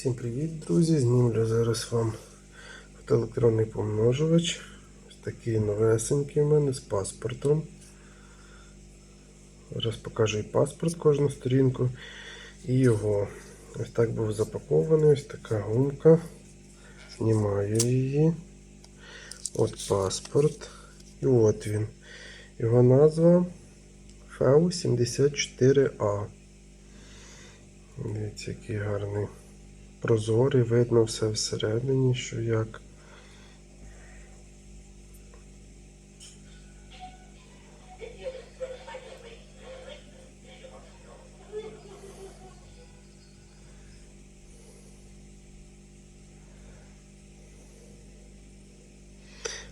Всім привіт, друзі! Знімлю зараз вам фотоелектронний помножувач. Ось такий новесенький в мене з паспортом. Зараз покажу і паспорт кожну сторінку і його. Ось так був запакований, ось така гумка. Знімаю її. От паспорт. І от він. Його назва FEU74A. Дивіться, який гарний. Прозорий, видно все всередині, що як.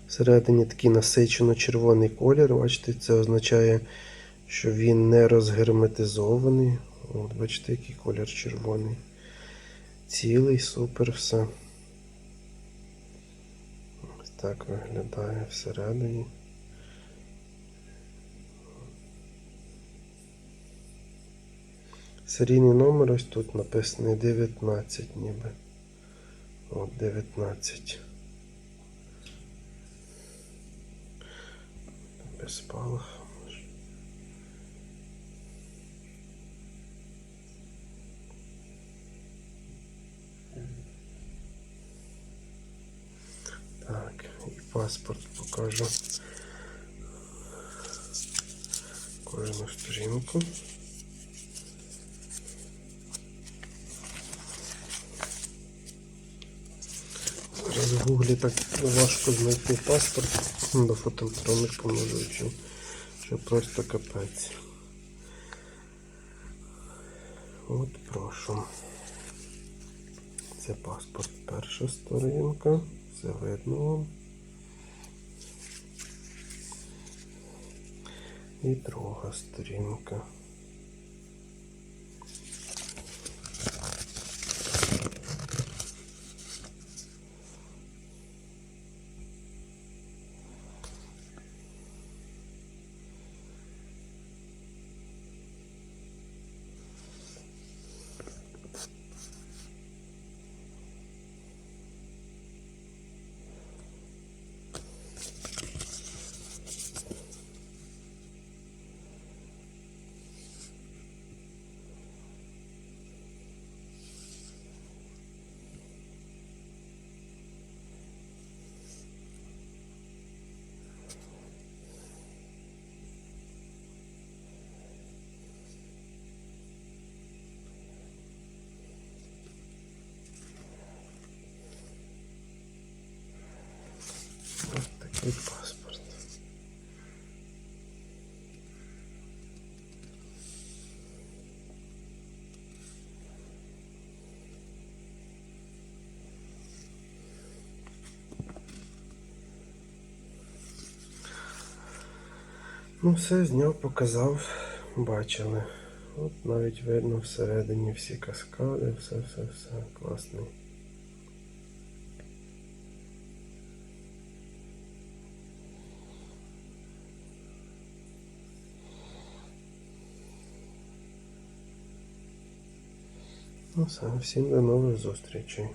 Всередині такий насичено червоний колір. Бачите, це означає, що він не розгерметизований. От, бачите, який колір червоний. Цілий, супер, все. Ось так виглядає всередині. Серійний номер ось тут написаний 19 ніби. От 19. Без спалах. Паспорт покажу. Кожну сторінку. Зараз в гуглі так важко знайти паспорт до фотоелектронних помножувачів, що просто капець. От прошу. Це паспорт перша сторінка. Все видно вам. І друга сторінка. Ось паспорт. Ну, все зняв, показав, бачили. От навіть видно всередині всі каскади, все, все, все класний. Ну все, всім до нових зустрічей.